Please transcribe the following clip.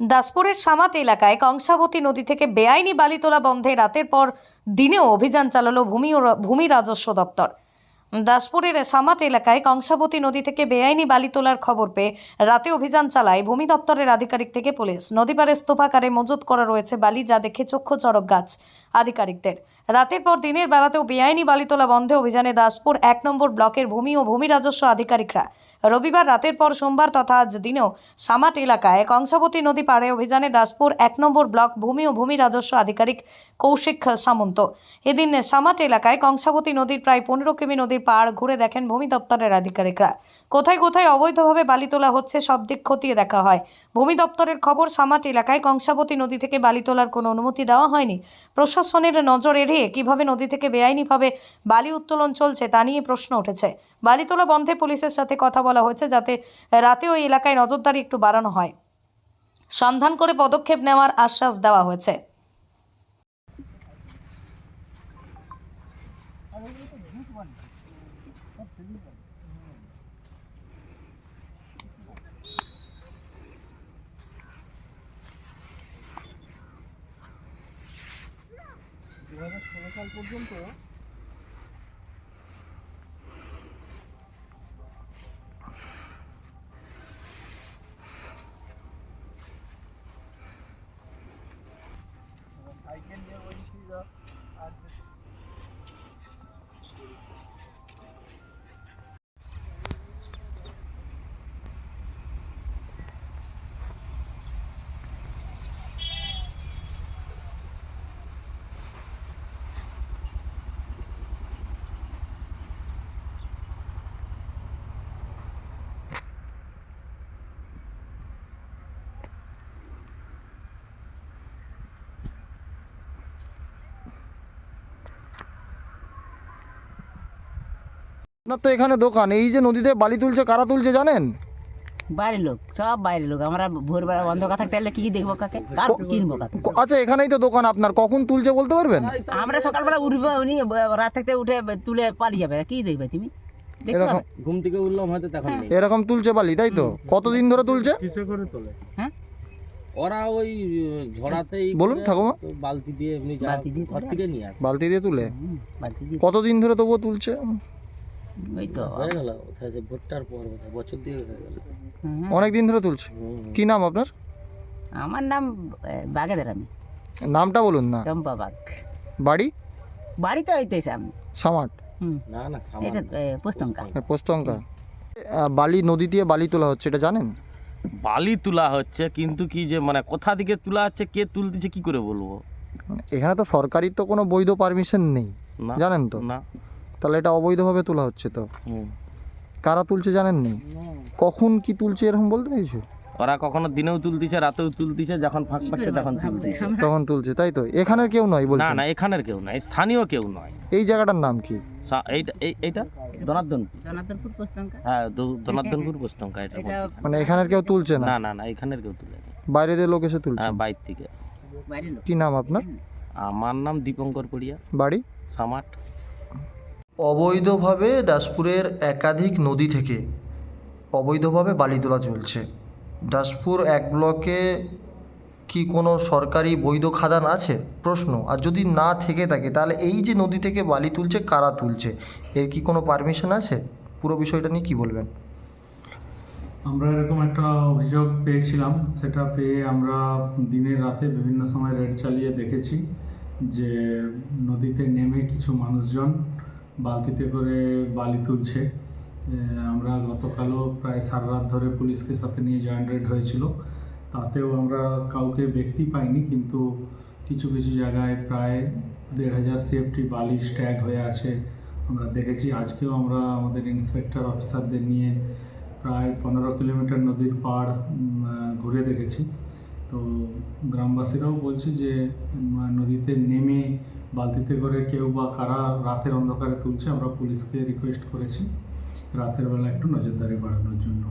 দাসপুরের সামাট এলাকায় কংসাবতী নদী থেকে বেআইনি বালি তোলা বন্ধে রাতের পর দিনেও অভিযান চালালো ভূমি ও ভূমি রাজস্ব দপ্তর। দাসপুরের সামাট এলাকায় কংসাবতী নদী থেকে বেআইনি বালি তোলার খবর পেয়ে রাতে অভিযান চালায় ভূমি দপ্তরের আধিকারিক থেকে পুলিশ। নদী স্তোফাকারে মজুত করা রয়েছে বালি যা দেখে চক্ষু চড়ক গাছ আধিকারিকদের। রাতের পর দিনের বেলাতেও বেআইনি বালি তোলা বন্ধে অভিযানে দাসপুর এক নম্বর ব্লকের ভূমি ও ভূমি রাজস্ব আধিকারিকরা রবিবার রাতের পর সোমবার তথা আজ দিনেও সামাট এলাকায় কংসাবতী নদী পাড়ে অভিযানে দাসপুর এক নম্বর ব্লক ভূমি ও ভূমি রাজস্ব আধিকারিক কৌশিক সামন্ত। এদিন সামাট এলাকায় কংসাবতী নদীর প্রায় পনেরো কিমি নদীর পাড় ঘুরে দেখেন ভূমি দপ্তরের আধিকারিকরা। কোথায় কোথায় অবৈধভাবে বালি তোলা হচ্ছে সব দিক খতিয়ে দেখা হয়। ভূমি দপ্তরের খবর, সামাট এলাকায় কংসাবতী নদী থেকে বালি তোলার কোনো অনুমতি দেওয়া হয়নি। প্রশাসনের নজর এড়িয়ে কীভাবে নদী থেকে বেআইনিভাবে বালি উত্তোলন চলছে তা নিয়ে প্রশ্ন উঠেছে। বালি তোলা বন্ধে পুলিশের সাথে কথা বলা হয়েছে যাতে রাতে ওই এলাকায় নজরদারি একটু বাড়ানো হয়। সন্ধান করে পদক্ষেপ নেওয়ার আশ্বাস দেওয়া হয়েছে। দু হাজার ষোলো সাল পর্যন্ত সাইকেল নিয়ে বলছিল আর আপনার তো এখানে দোকান এই যে নদীতে বালি তুলছে কারা তুলছে জানেন? বাইরের লোক সব বাইরের লোক আমরা ভোরবেলা অন্ধকার থাকতে হলে কি দেখব কাকে? কার চিনবো কাকে? আচ্ছা এখানেই তো দোকান আপনার কখন তুলছে বলতে পারবেন? আমরা সকালবেলা উঠবো উনি রাত থাকতে উঠে তুলে পালিয়ে যাবে কি দেখবে তুমি? এরকম ঘুম থেকে উঠলাম হয়তো তখন এরকম তুলছে বালি তাই তো? কতদিন ধরে তুলছে? হ্যাঁ? ওরা ওই ঝড়াতেই বলুন ঠাকুমা। বালতি দিয়ে এমনি বালতি দিয়ে ঘর থেকে নিয়ে আসে। বালতি দিয়ে তুলে? কতদিন ধরে তবুও তুলছে? ওই তো হয়ে গেল কোথায় যে ভুট্টার পর কোথায় বছর দিয়ে হয়ে গেল। অনেক দিন ধরে তুলছে। কি নাম আপনার? আমার নাম বাগেদের আমি। নামটা বলুন না। চম্পা বাগ। বাড়ি? বাড়ি তো হইতে সামনে সামাট। না না সামান এটা পোস্তঙ্কা। পোস্তঙ্কা। বালি নদী দিয়ে বালি তোলা হচ্ছে এটা জানেন? বালি তোলা হচ্ছে কিন্তু কি যে মানে কোথা থেকে তোলা হচ্ছে কে তুলতেছে কি করে বলব? এখানে তো সরকারি তো কোনো বৈধ পারমিশন নেই। না জানেন তো? না। তাহলে এটা অবৈধভাবে তোলা হচ্ছে তো? কারা তুলছে জানেন নেই কখন কি তুলছে এরকম বলতে কিছু? ওরা কখনো দিনেও তুলতিছে রাতেও তুলতিছে যখন ফাঁক পাচ্ছে তখন তুলতিছে তখন তুলছে তাই তো? এখানের কেউ নয় বলছে না না এখানের কেউ নয় স্থানীয় কেউ নয়। এই জায়গাটার নাম কি? এইটা এই- এইটা? পোস্তঙ্কা হ্যাঁ পোস্তঙ্কা এটা মানে এখানের কেউ তুলছে না? না না না এখানের কেউ তুলে বাইরে দিয়ে লোক এসে তুলছে? হ্যাঁ বাইর থেকে। কি নাম আপনার? আমার নাম দীপঙ্কর পড়িয়া। বাড়ি? সামাট। অবৈধভাবে দাসপুরের একাধিক নদী থেকে অবৈধভাবে বালি তোলা চলছে। দাসপুর এক ব্লকে কি কোনো সরকারি বৈধ খাদান আছে? প্রশ্ন। আর যদি না থেকে থাকে, তাহলে এই যে নদী থেকে বালি তুলছে, কারা তুলছে? এর কি কোনো পারমিশন আছে? পুরো বিষয়টা নিয়ে কি বলবেন? আমরা এরকম একটা অভিযোগ পেয়েছিলাম। সেটা পেয়ে আমরা দিনের রাতে বিভিন্ন সময় রেড চালিয়ে দেখেছি যে নদীতে নেমে কিছু মানুষজন বালতিতে করে বালি তুলছে। আমরা গতকালও প্রায় সারা রাত ধরে পুলিশকে সাথে নিয়ে জয়েন্ট রেড হয়েছিল। তাতেও আমরা কাউকে ব্যক্তি পাইনি, কিন্তু কিছু কিছু জায়গায় প্রায় দেড় হাজার সিএফটি বালি স্ট্যাগ হয়ে আছে আমরা দেখেছি। আজকেও আমরা আমাদের ইন্সপেক্টর অফিসারদের নিয়ে প্রায় পনেরো কিলোমিটার নদীর পাড় ঘুরে দেখেছি। তো গ্রামবাসীরাও বলছে যে নদীতে নেমে বালতিতে করে কেউ বা কারা রাতের অন্ধকারে তুলছে, আমরা পুলিশকে রিকোয়েস্ট করেছি। রাতের বেলা একটু নজরদারি বাড়ানোর জন্য।